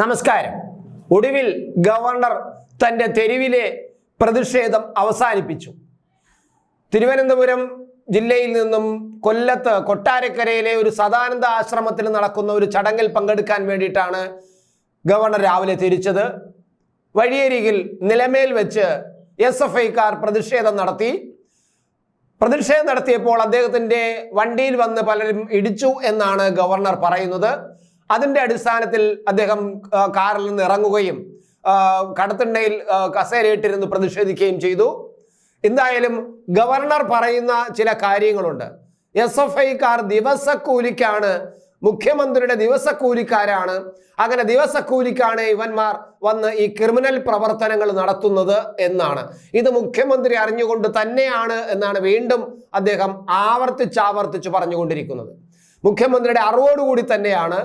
നമസ്കാരം. ഒടുവിൽ ഗവർണർ തന്റെ തെരുവിലെ പ്രതിഷേധം അവസാനിപ്പിച്ചു. തിരുവനന്തപുരം ജില്ലയിൽ നിന്നും കൊല്ലത്ത് കൊട്ടാരക്കരയിലെ ഒരു സദാനന്ദ ആശ്രമത്തിൽ നടക്കുന്ന ഒരു ചടങ്ങിൽ പങ്കെടുക്കാൻ വേണ്ടിയിട്ടാണ് ഗവർണർ രാവിലെ തിരിച്ചത്. വഴിയരികിൽ നിലമേൽ വെച്ച് എസ് എഫ് ഐക്കാർ പ്രതിഷേധം നടത്തി. പ്രതിഷേധം നടത്തിയപ്പോൾ അദ്ദേഹത്തിന്റെ വണ്ടിയിൽ വന്ന് പലരും ഇടിച്ചു എന്നാണ് ഗവർണർ പറയുന്നത്. അതിന്റെ അടിസ്ഥാനത്തിൽ അദ്ദേഹം കാറിൽ നിന്ന് ഇറങ്ങുകയും കടത്തിണ്ടയിൽ കസേരയിട്ടിരുന്ന് പ്രതിഷേധിക്കുകയും ചെയ്തു. എന്തായാലും ഗവർണർ പറയുന്ന ചില കാര്യങ്ങളുണ്ട്. എസ് എഫ് ഐക്കാർ ദിവസക്കൂലിക്കാണ് മുഖ്യമന്ത്രിയുടെ ദിവസക്കൂലിക്കാരാണ്. അങ്ങനെ ദിവസക്കൂലിക്കാണ് ഇവന്മാർ വന്ന് ഈ ക്രിമിനൽ പ്രവർത്തനങ്ങൾ നടത്തുന്നത് എന്നാണ്. ഇത് മുഖ്യമന്ത്രി അറിഞ്ഞുകൊണ്ട് തന്നെയാണ് എന്നാണ് വീണ്ടും അദ്ദേഹം ആവർത്തിച്ചാവർത്തിച്ച് പറഞ്ഞുകൊണ്ടിരിക്കുന്നത്. മുഖ്യമന്ത്രിയുടെ അറിവോടുകൂടി തന്നെയാണ്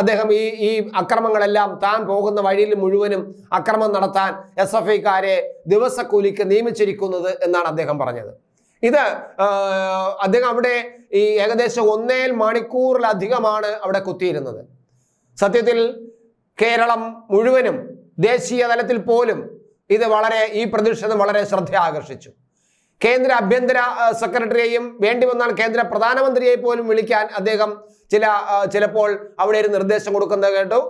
അദ്ദേഹം ഈ ഈ അക്രമങ്ങളെല്ലാം താൻ പോകുന്ന വഴിയിൽ മുഴുവനും അക്രമം നടത്താൻ എസ് എഫ് ഐക്കാരെ ദിവസക്കൂലിക്ക് നിയമിച്ചിരിക്കുന്നത് എന്നാണ് അദ്ദേഹം പറഞ്ഞത്. ഇത് അദ്ദേഹം അവിടെ ഈ ഏകദേശം ഒന്നേൽ മണിക്കൂറിലധികമാണ് അവിടെ കുത്തിയിരുന്നത്. സത്യത്തിൽ കേരളം മുഴുവനും ദേശീയ തലത്തിൽ പോലും ഇത് വളരെ ഈ പ്രതിഷേധം വളരെ ശ്രദ്ധ ആകർഷിച്ചു കേന്ദ്ര ആഭ്യന്തര സെക്രട്ടറിയെയും വേണ്ടി വന്നാൽ കേന്ദ്ര പ്രധാനമന്ത്രിയെ പോലും വിളിക്കാൻ അദ്ദേഹം ചില ചിലപ്പോൾ അവിടെ ഒരു നിർദ്ദേശം കൊടുക്കുന്നത് കേട്ടു.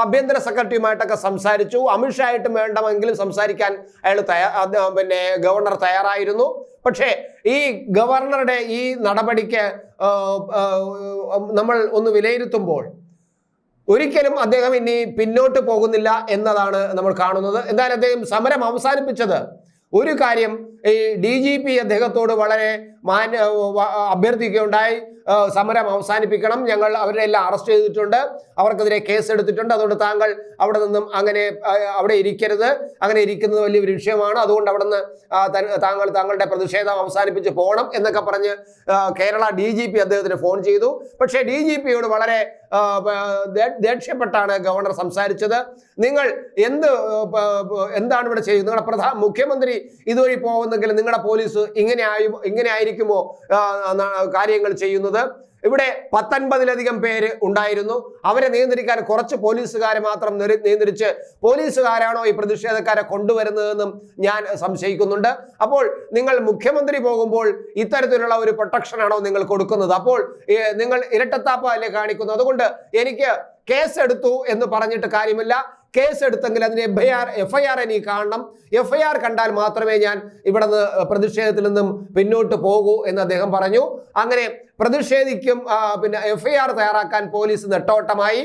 ആഭ്യന്തര സെക്രട്ടറിയുമായിട്ടൊക്കെ സംസാരിച്ചു. അമിത്ഷായിട്ടും വേണ്ടമെങ്കിലും സംസാരിക്കാൻ അയാൾ തയ്യാ പിന്നെ ഗവർണർ തയ്യാറായിരുന്നു. പക്ഷേ ഈ ഗവർണറുടെ ഈ നടപടിക്ക് നമ്മൾ ഒന്ന് വിലയിരുത്തുമ്പോൾ ഒരിക്കലും അദ്ദേഹം ഇനി പിന്നോട്ട് പോകുന്നില്ല എന്നതാണ് നമ്മൾ കാണുന്നത്. എന്തായാലും അദ്ദേഹം സമരം അവസാനിപ്പിച്ചത് ഒരു കാര്യം ഈ ഡി ജി പി അദ്ദേഹത്തോട് വളരെ മാന്യ അഭ്യർത്ഥിക്കുകയുണ്ടായി. സമരം അവസാനിപ്പിക്കണം. ഞങ്ങൾ അവരെ എല്ലാം അറസ്റ്റ് ചെയ്തിട്ടുണ്ട്. അവർക്കെതിരെ കേസ് എടുത്തിട്ടുണ്ട്. അതുകൊണ്ട് താങ്കൾ അവിടെ നിന്നും അങ്ങനെ അവിടെ ഇരിക്കരുത്. അങ്ങനെ ഇരിക്കുന്നത് വലിയൊരു വിഷയമാണ്. അതുകൊണ്ട് അവിടെ നിന്ന് താങ്കൾ താങ്കളുടെ പ്രതിഷേധം അവസാനിപ്പിച്ച് പോകണം എന്നൊക്കെ പറഞ്ഞ് കേരള ഡി ജി പി അദ്ദേഹത്തിന് ഫോൺ ചെയ്തു. പക്ഷേ ഡി ജി പിയോട് വളരെ ദേഷ്യപ്പെട്ടാണ് ഗവർണർ സംസാരിച്ചത്. നിങ്ങൾ എന്ത് എന്താണ് ഇവിടെ ചെയ്യുന്നത്? നിങ്ങളുടെ പ്രധാന മുഖ്യമന്ത്രി ഇതുവഴി പോകുന്നെങ്കിൽ നിങ്ങളുടെ പോലീസ് ഇങ്ങനെ ആയി ഇങ്ങനെ ആയിരിക്കുമോ കാര്യങ്ങൾ ചെയ്യുന്നത്? ഇവിടെ പത്തൊൻപതിലധികം പേര് ഉണ്ടായിരുന്നു. അവരെ നിയന്ത്രിക്കാൻ കുറച്ച് പോലീസുകാരെ മാത്രം നിയന്ത്രിച്ച് പോലീസുകാരാണോ ഈ പ്രതിഷേധക്കാരെ കൊണ്ടുവരുന്നതെന്നും ഞാൻ സംശയിക്കുന്നുണ്ട്. അപ്പോൾ നിങ്ങൾ മുഖ്യമന്ത്രി പോകുമ്പോൾ ഇത്തരത്തിലുള്ള ഒരു പ്രൊട്ടക്ഷൻ ആണോ നിങ്ങൾ കൊടുക്കുന്നത്? അപ്പോൾ നിങ്ങൾ ഇരട്ടത്താപ്പ് അല്ലേ കാണിക്കുന്നത്? അതുകൊണ്ട് എനിക്ക് കേസ് എടുത്തു എന്ന് പറഞ്ഞിട്ട് കാര്യമില്ല. കേസ് എടുത്തെങ്കിൽ അതിന് F I R F I R എനിക്ക് കാണണം. എഫ് ഐ ആർ കണ്ടാൽ മാത്രമേ ഞാൻ ഇവിടെ നിന്ന് പ്രതിഷേധത്തിൽ നിന്നും പിന്നോട്ട് പോകൂ എന്ന് അദ്ദേഹം പറഞ്ഞു. അങ്ങനെ പ്രതിഷേധിക്കും പിന്നെ എഫ് ഐ ആർ തയ്യാറാക്കാൻ പോലീസ് നെട്ടോട്ടമായി.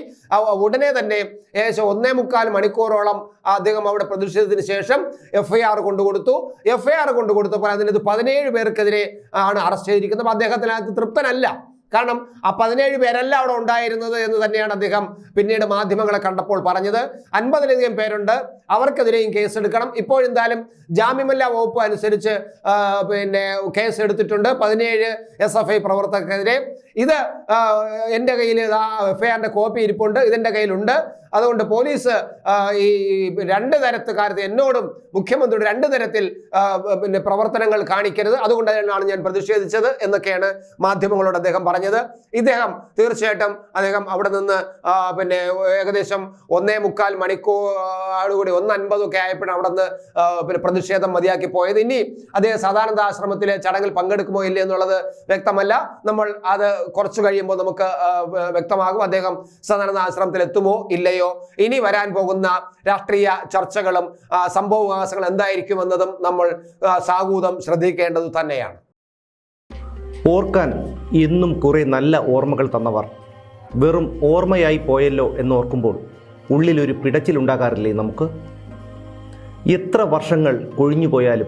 ഉടനെ തന്നെ ഏകദേശം ഒന്നേ മുക്കാൽ മണിക്കൂറോളം അദ്ദേഹം അവിടെ പ്രതിഷേധത്തിന് ശേഷം എഫ് ഐ ആർ കൊണ്ടുകൊടുത്തു. എഫ് ഐ ആർ കൊണ്ടുകൊടുത്തപ്പോൾ അതിനകത്ത് പതിനേഴ് പേർക്കെതിരെ ആണ് അറസ്റ്റ് ചെയ്തിരിക്കുന്നത്. അപ്പോൾ അദ്ദേഹത്തിനകത്ത് തൃപ്തനല്ല. കാരണം ആ പതിനേഴ് പേരല്ല അവിടെ ഉണ്ടായിരുന്നത് എന്ന് തന്നെയാണ് അദ്ദേഹം പിന്നീട് മാധ്യമങ്ങളെ കണ്ടപ്പോൾ പറഞ്ഞത്. അൻപതിലധികം പേരുണ്ട്. അവർക്കെതിരെയും കേസ് എടുക്കണം. ജാമ്യമല്ല വകുപ്പ് അനുസരിച്ച് പിന്നെ കേസ് എടുത്തിട്ടുണ്ട്. പതിനേഴ് എസ് എഫ് ഐ പ്രവർത്തകർക്കെതിരെ. ഇത് എന്റെ കയ്യിൽ എഫ്ഐആറിന്റെ കോപ്പി ഇരിപ്പുണ്ട്. ഇതെന്റെ കയ്യിലുണ്ട്. അതുകൊണ്ട് പോലീസ് ഈ രണ്ട് തരത്തുകാരത്ത് എന്നോടും മുഖ്യമന്ത്രിയുടെ രണ്ട് തരത്തിൽ പിന്നെ പ്രവർത്തനങ്ങൾ കാണിക്കരുത്. അതുകൊണ്ട് തന്നെയാണ് ഞാൻ പ്രതിഷേധിച്ചത് എന്നൊക്കെയാണ് മാധ്യമങ്ങളോട് അദ്ദേഹം പറഞ്ഞത്. ഇദ്ദേഹം തീർച്ചയായിട്ടും അദ്ദേഹം അവിടെ നിന്ന് പിന്നെ ഏകദേശം ഒന്നേ മുക്കാൽ മണിക്കൂറോടുകൂടി ഒന്ന് അൻപതൊക്കെ ആയപ്പോഴും അവിടെ നിന്ന് പിന്നെ പ്രതിഷേധം മതിയാക്കി പോയത്. ഇനി അദ്ദേഹം സദാനന്ദ ആശ്രമത്തിലെ ചടങ്ങിൽ പങ്കെടുക്കുമോ ഇല്ലേ എന്നുള്ളത് വ്യക്തമല്ല. നമ്മൾ അത് കുറച്ച് കഴിയുമ്പോൾ നമുക്ക് വ്യക്തമാകും അദ്ദേഹം സദാനന്ദ ആശ്രമത്തിൽ എത്തുമോ ഇല്ലയോ. ഇനി വരാൻ പോകുന്ന രാഷ്ട്രീയ ചർച്ചകളും ആ, എന്തായിരിക്കും എന്നതും നമ്മൾ സാഹൂതം ശ്രദ്ധിക്കേണ്ടത് തന്നെയാണ്. ഓർക്കാൻ എന്നും കുറേ നല്ല ഓർമ്മകൾ തന്നവർ. വെറും ഓർമ്മയായി പോയല്ലോ എന്നോർക്കുമ്പോൾ ഉള്ളിലൊരു പിടച്ചിലുണ്ടാകാറില്ലേ നമുക്ക്? എത്ര വർഷങ്ങൾ കൊഴിഞ്ഞു പോയാലും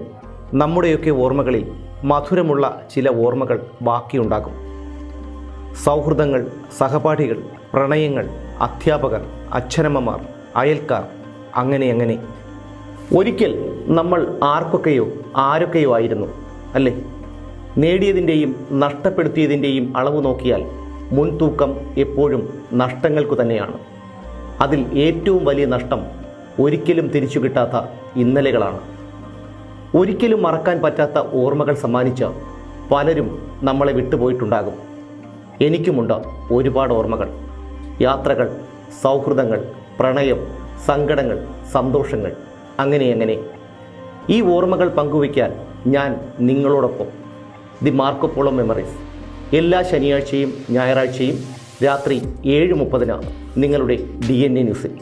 നമ്മുടെയൊക്കെ ഓർമ്മകളിൽ മധുരമുള്ള ചില ഓർമ്മകൾ ബാക്കിയുണ്ടാകും. സൗഹൃദങ്ങൾ സഹപാഠികൾ പ്രണയങ്ങൾ അധ്യാപകർ അച്ഛനമ്മമാർ അയൽക്കാർ അങ്ങനെ അങ്ങനെ. ഒരിക്കൽ നമ്മൾ ആർക്കൊക്കെയോ ആരൊക്കെയോ ആയിരുന്നു അല്ലേ? നേടിയതിന്റെയും നഷ്ടപ്പെടുത്തിയതിന്റെയും അളവ് നോക്കിയാൽ മുൻതൂക്കം എപ്പോഴും നഷ്ടങ്ങൾക്കു തന്നെയാണ്. അതിൽ ഏറ്റവും വലിയ നഷ്ടം ഒരിക്കലും തിരിച്ചു കിട്ടാത്ത ഇന്നലകളാണ്. ഒരിക്കലും മറക്കാൻ പറ്റാത്ത ഓർമ്മകൾ സമ്മാനിച്ച പലരും നമ്മളെ വിട്ടുപോയിട്ടുണ്ടാകും. എനിക്കുമുണ്ട് ഒരുപാട് ഓർമ്മകൾ. യാത്രകൾ സൗഹൃദങ്ങൾ പ്രണയം സങ്കടങ്ങൾ സന്തോഷങ്ങൾ അങ്ങനെ അങ്ങനെ. ഈ ഓർമ്മകൾ പങ്കുവയ്ക്കാൻ ഞാൻ നിങ്ങളോടൊപ്പം. The Marco Polo memories. എല്ലാ ശനിയാഴ്ചയും ഞായറാഴ്ചയും രാത്രി ഏഴ് മുപ്പതിനാണ് നിങ്ങളുടെ ഡി എൻ എ ന്യൂസിൽ.